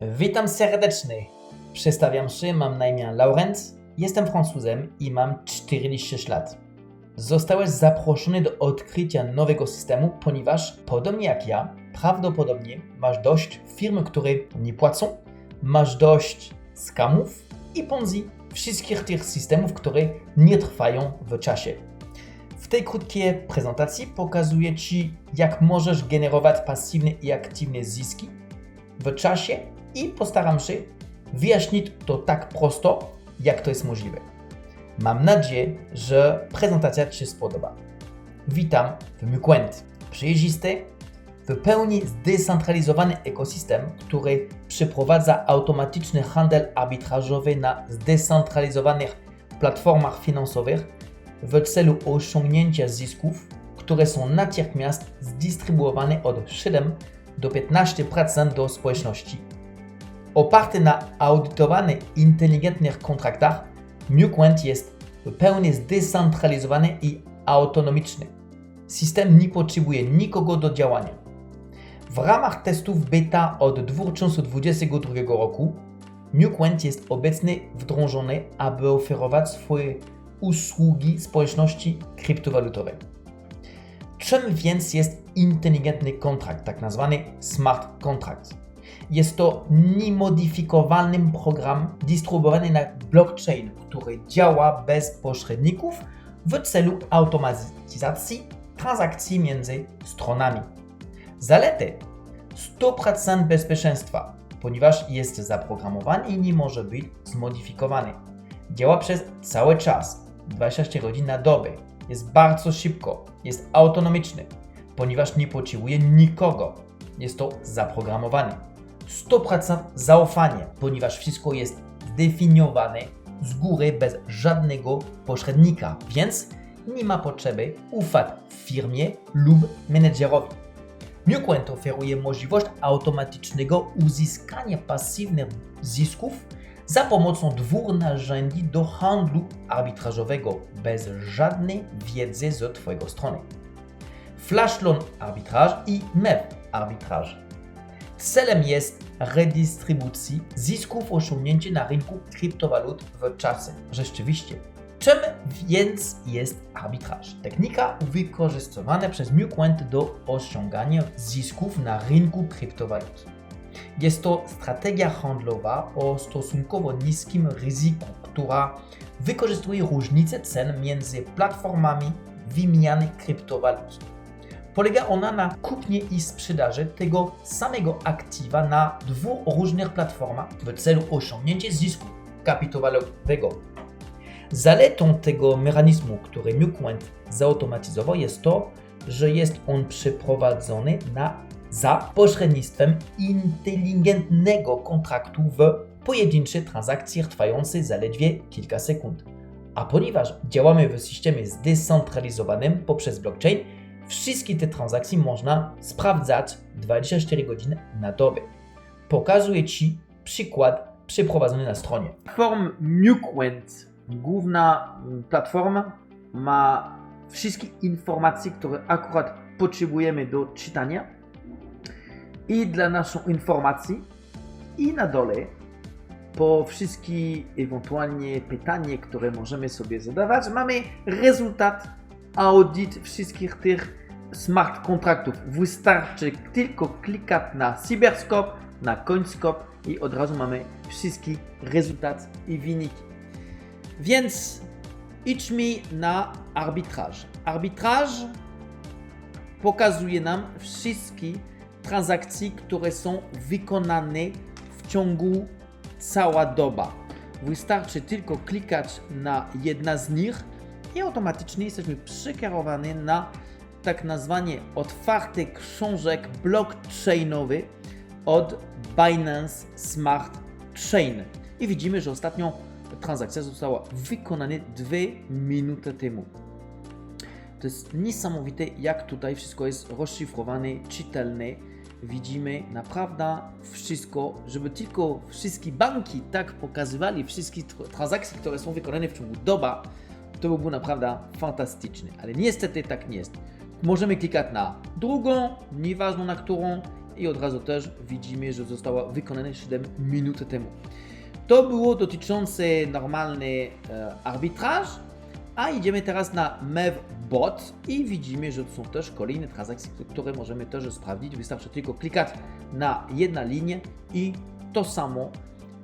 Witam serdecznie. Przedstawiam się, mam na imię Laurent, jestem Francuzem i mam 46 lat. Zostałeś zaproszony do odkrycia nowego systemu, ponieważ, podobnie jak ja, prawdopodobnie masz dość firm, które nie płacą, masz dość skamów i ponzi wszystkich tych systemów, które nie trwają w czasie. W tej krótkiej prezentacji pokazuję Ci, jak możesz generować pasywne i aktywne zyski w czasie i postaram się wyjaśnić to tak prosto, jak to jest możliwe. Mam nadzieję, że prezentacja Ci się spodoba. Witam w Mukwendt. Przejrzysty, w pełni zdecentralizowany ekosystem, który przeprowadza automatyczny handel arbitrażowy na zdecentralizowanych platformach finansowych w celu osiągnięcia zysków, które są natychmiast zdystrybuowane od 7 do 15% do społeczności. Oparty na audytowanych, inteligentnych kontraktach, Mukwendt jest w pełni zdecentralizowany i autonomiczny. System nie potrzebuje nikogo do działania. W ramach testów beta od 2022 roku Mukwendt jest obecnie wdrożony, aby oferować swoje usługi społeczności kryptowalutowej. Czym więc jest inteligentny kontrakt, tak zwany smart contract? Jest to niemodyfikowalny program dystrybuowany na blockchain, który działa bez pośredników w celu automatyzacji transakcji między stronami. Zalety 100% bezpieczeństwa, ponieważ jest zaprogramowany i nie może być zmodyfikowany. Działa przez cały czas, 24 godzin na dobę. Jest bardzo szybko, jest autonomiczny, ponieważ nie potrzebuje nikogo. Jest to zaprogramowane. 100% zaufanie, ponieważ wszystko jest zdefiniowane z góry bez żadnego pośrednika, więc nie ma potrzeby ufać firmie lub menedżerowi. Mukwendt oferuje możliwość automatycznego uzyskania pasywnych zysków za pomocą dwóch narzędzi do handlu arbitrażowego bez żadnej wiedzy z Twojego strony. Flash Loan Arbitrage i MEV Arbitrage. Celem jest redystrybucji zysków osiągnięcia na rynku kryptowalut w czasie. Rzeczywiście. Czym więc jest arbitraż? Technika wykorzystywana przez Mukwendt do osiągania zysków na rynku kryptowalut. Jest to strategia handlowa o stosunkowo niskim ryzyku, która wykorzystuje różnice cen między platformami wymiany kryptowalut. Polega ona na kupnie i sprzedaży tego samego aktywa na dwóch różnych platformach w celu osiągnięcia zysku kapitałowego. Zaletą tego mechanizmu, który Mukwendt zautomatyzował, jest to, że jest on przeprowadzony na, za pośrednictwem inteligentnego kontraktu w pojedynczej transakcji trwającej zaledwie kilka sekund. A ponieważ działamy w systemie zdecentralizowanym poprzez blockchain, wszystkie te transakcje można sprawdzać 24 godziny na dobę. Pokazuję Ci przykład przeprowadzony na stronie. Form Mukwendt, główna platforma, ma wszystkie informacje, które akurat potrzebujemy do czytania i dla naszą informacji i na dole po wszystkie ewentualnie pytania, które możemy sobie zadawać, mamy rezultat audyt wszystkich tych smart kontraktów. Wystarczy tylko klikać na Cyberscope, na CoinScope i od razu mamy wszystkie rezultaty i wyniki. Więc idźmy na arbitraż. Arbitraż pokazuje nam wszystkie transakcje, które są wykonane w ciągu cała doba. Wystarczy tylko klikać na jedna z nich i automatycznie jesteśmy przekierowani na tak nazwanie otwarty książek blockchainowy od Binance Smart Chain. I widzimy, że ostatnią transakcja została wykonana dwie minuty temu. To jest niesamowite, jak tutaj wszystko jest rozszyfrowane, czytelne. Widzimy naprawdę wszystko, żeby tylko wszystkie banki tak pokazywali wszystkie transakcje, które są wykonane w ciągu doba, to by było naprawdę fantastyczne. Ale niestety tak nie jest. Możemy klikać na drugą, nieważną na którą, i od razu też widzimy, że została wykonana 7 minut temu. To było dotyczące normalny e, arbitraż, a idziemy teraz na MEVBot i widzimy, że są też kolejne transakcje, które możemy też sprawdzić. Wystarczy tylko klikać na jedna linię i to samo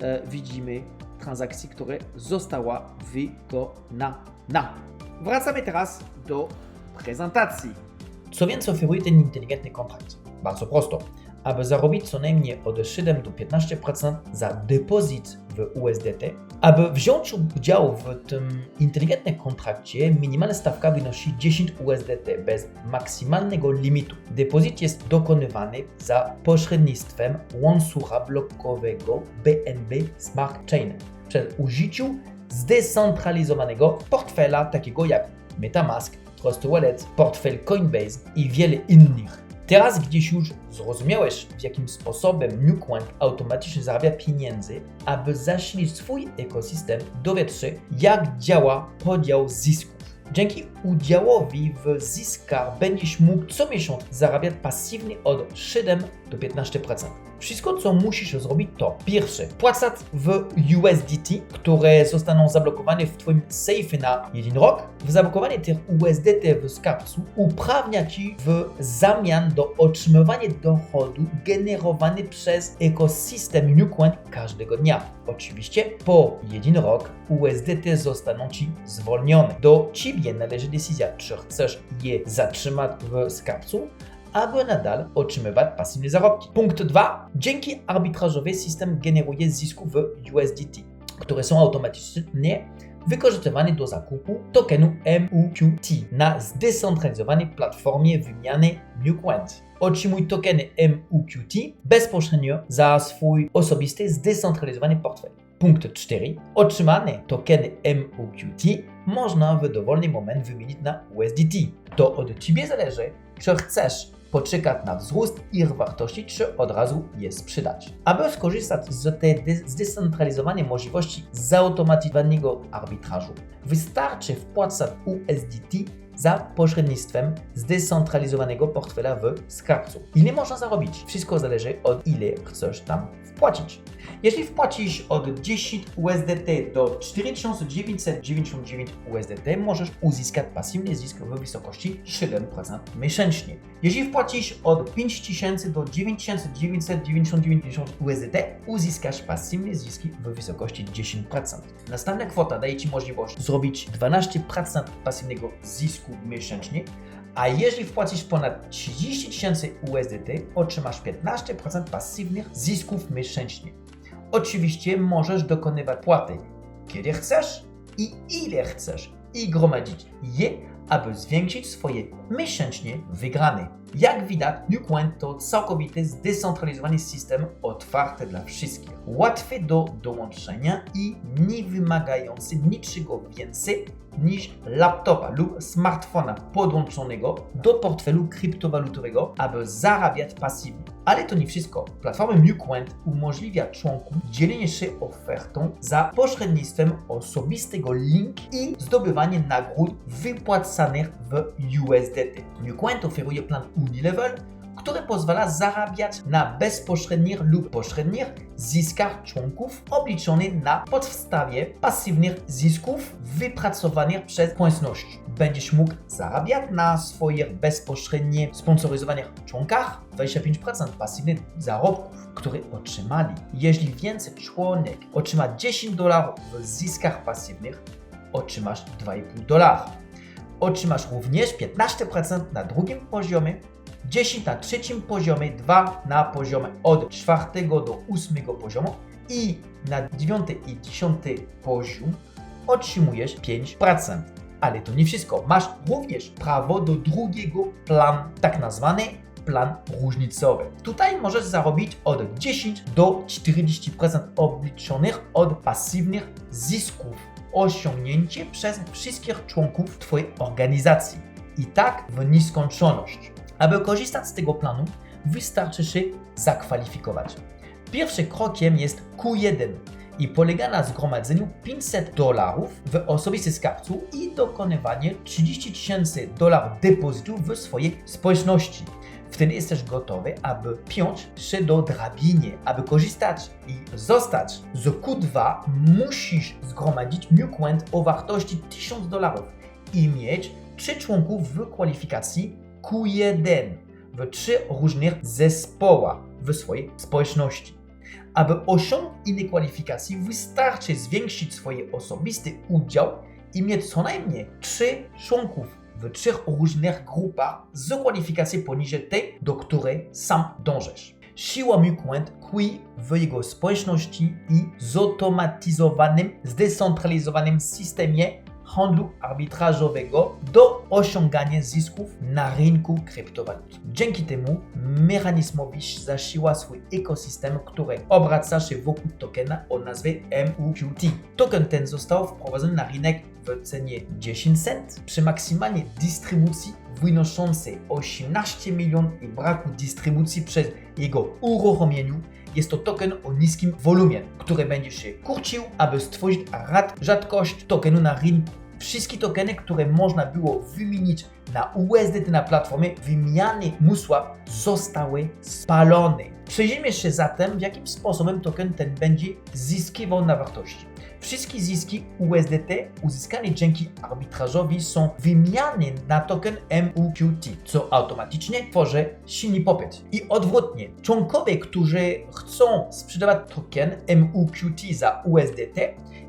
e, widzimy transakcji, która została wykonana. Wracamy teraz do prezentacji. Co więc oferuje ten inteligentny kontrakt? Bardzo prosto. Aby zarobić co najmniej od 7 do 15% za depozyt w USDT, aby wziąć udział w tym inteligentnym kontrakcie, minimalna stawka wynosi 10 USDT bez maksymalnego limitu. Depozyt jest dokonywany za pośrednictwem łańcucha blokowego BNB Smart Chain przez użyciu zdecentralizowanego portfela takiego jak MetaMask, Trust Wallet, portfel Coinbase i wiele innych. Teraz gdzieś już zrozumiałeś, w jakim sposobem Nucoin automatycznie zarabia pieniędzy, aby zasilić swój ekosystem, dowiedz się, jak działa podział zysków. Dzięki udziałowi w zyskach będziesz mógł co miesiąc zarabiać pasywnie od 7 do 15%. Wszystko, co musisz zrobić, to pierwsze, płacać w USDT, które zostaną zablokowane w Twoim safe na jeden rok. W zablokowanie tych USDT w skarbcu uprawnia Ci w zamian do otrzymywania dochodu generowany przez ekosystem Nucoin każdego dnia. Oczywiście po jeden rok USDT zostaną Ci zwolnione. Do Ciebie należy decyzja, czy chcesz je zatrzymać w skarbcu, aby nadal otrzymywać pasywne zarobki. Punkt 2. Dzięki arbitrażowi system generuje zysków w USDT, które są automatycznie wykorzystywane do zakupu tokenu MUQT na zdecentralizowanej platformie wymiany. Otrzymuj tokeny MUQT bezpośrednio za swój osobisty zdecentralizowany portfel. Punkt 4. Otrzymane tokeny MUQT można w dowolny moment wymienić na USDT. To od Ciebie zależy, czy chcesz poczekać na wzrost ich wartości, czy od razu je sprzedać. Aby skorzystać z tej zdecentralizowanej możliwości zautomatyzowanego arbitrażu, wystarczy wpłacać USDT za pośrednictwem zdecentralizowanego portfela w skarbcu. Ile można zarobić? Wszystko zależy od ile chcesz tam wpłacić. Jeśli wpłacisz od 10 USDT do 4999 USDT, możesz uzyskać pasywny zysk w wysokości 7% miesięcznie. Jeśli wpłacisz od 5000 do 9999 USDT, uzyskasz pasywne zyski w wysokości 10%. Następna kwota daje Ci możliwość zrobić 12% pasywnego zysku miesięcznie, a jeżeli wpłacisz ponad 30 tysięcy USDT, otrzymasz 15% pasywnych zysków miesięcznie. Oczywiście możesz dokonywać płaty kiedy chcesz i ile chcesz i gromadzić je, aby zwiększyć swoje miesięcznie wygrane. Jak widać, Nucoin to całkowity zdecentralizowany system otwarty dla wszystkich, łatwy do dołączenia i nie wymagający niczego więcej niż laptopa lub smartfona podłączonego do portfelu kryptowalutowego, aby zarabiać pasywnie. Ale to nie wszystko. Platforma Nucoin umożliwia członkom dzielenie się ofertą za pośrednictwem osobistego link i zdobywanie nagród wypłacanych w USDT. Nucoin oferuje plan Unilevel, który pozwala zarabiać na bezpośrednich lub pośrednich zyskach członków obliczonych na podstawie pasywnych zysków wypracowanych przez płatności. Będziesz mógł zarabiać na swoich bezpośrednio sponsoryzowanych członkach 25% pasywnych zarobków, które otrzymali. Jeśli więcej członek otrzyma 10 dolarów w zyskach pasywnych, otrzymasz 2,5 dolara. Otrzymasz również 15% na drugim poziomie 10 na trzecim poziomie, 2 na poziomie od 4 do 8 poziomu i na 9 i 10 poziom otrzymujesz 5%. Ale to nie wszystko. Masz również prawo do drugiego planu, tak nazwany plan różnicowy. Tutaj możesz zarobić od 10 do 40% obliczonych od pasywnych zysków osiągnięcie przez wszystkich członków Twojej organizacji. I tak w nieskończoność. Aby korzystać z tego planu, wystarczy się zakwalifikować. Pierwszym krokiem jest Q1 i polega na zgromadzeniu 500 dolarów w osobistym skarbcu i dokonywanie 30 tysięcy dolarów depozytu w swojej społeczności. Wtedy jesteś gotowy, aby piąć się do drabinie, aby korzystać i zostać. Z Q2 musisz zgromadzić MuCoin o wartości 1000 dolarów i mieć 3 członków w kwalifikacji Q1 w trzy różnych zespołach w swojej społeczności. Aby osiągnąć inne kwalifikacje, wystarczy zwiększyć swój osobisty udział i mieć co najmniej 3 członków w trzech różnych grupach z kwalifikacji poniżej tej, do której sam dążysz. Siła MuCoin tkwi w jego społeczności i zautomatyzowanym, zdecentralizowanym systemie handlu arbitrażowego do osiągania zysków na rynku kryptowalut. Dzięki temu mechanizmowi zasila swój ekosystem, który obraca się wokół tokena o nazwie MUQT. Token ten został wprowadzony na rynek w cenie 10 cent przy maksymalnej dystrybucji wynoszącej 18 milionów i braku dystrybucji przez jego uruchomieniu jest to token o niskim wolumie, który będzie się kurczył, aby stworzyć rad rzadkość tokenu na rynku. Wszystkie tokeny, które można było wymienić na USDT na platformie wymiany MUSWAP zostały spalone. Przejrzyjmy się zatem, w jakim sposobem token ten będzie zyskiwał na wartości. Wszystkie zyski USDT uzyskane dzięki arbitrażowi są wymiany na token MUQT, co automatycznie tworzy silny popyt. I odwrotnie, członkowie, którzy chcą sprzedawać token MUQT za USDT,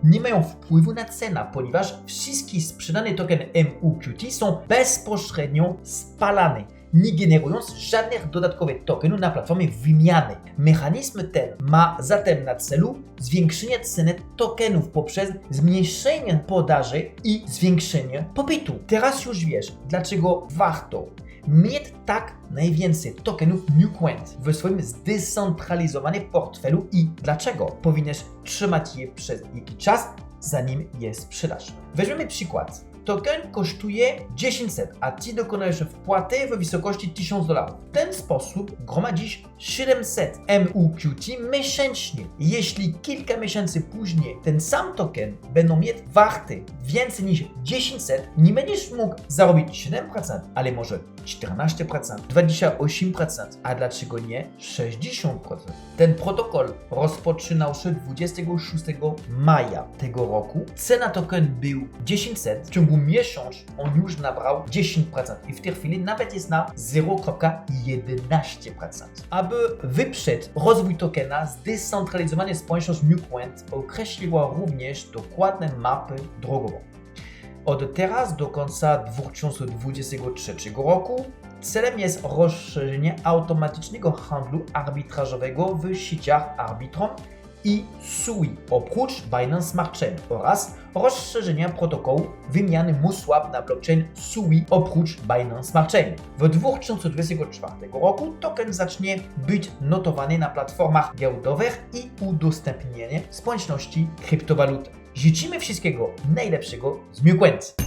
nie mają wpływu na cenę, ponieważ wszystkie sprzedane tokeny MUQT są bezpośrednio spalane nie generując żadnych dodatkowych tokenów na platformie wymiany. Mechanizm ten ma zatem na celu zwiększenie ceny tokenów poprzez zmniejszenie podaży i zwiększenie popytu. Teraz już wiesz, dlaczego warto mieć tak najwięcej tokenów MuCoin w swoim zdecentralizowanym portfelu i dlaczego powinieneś trzymać je przez jakiś czas, zanim je sprzedasz. Weźmiemy przykład. Token kosztuje 10 cent, a Ty dokonujesz wpłaty w wysokości 1000 dolarów. W ten sposób gromadzisz 700 MUQT miesięcznie. Jeśli kilka miesięcy później ten sam token będą mieć warty więcej niż 10 cent, nie będziesz mógł zarobić 7%, ale może 14%, 28%, a dlaczego nie 60%? Ten protokol rozpoczynał się 26 maja tego roku. Cena token był 10 cent. W ciągu miesiąc on już nabrał 10% i w tej chwili nawet jest na 0,11%. Aby wyprzeć rozwój tokena, zdecentralizowana społeczność MuCoin określiła również dokładne mapy drogową. Od teraz do końca 2023 roku celem jest rozszerzenie automatycznego handlu arbitrażowego w sieciach Arbitrum i SUI oprócz Binance Smart Chain oraz rozszerzenia protokołu wymiany MUSWAP na blockchain SUI oprócz Binance Smart Chain. W 2024 roku token zacznie być notowany na platformach giełdowych i udostępniany społeczności kryptowalut. Życzymy wszystkiego najlepszego z MuCoin.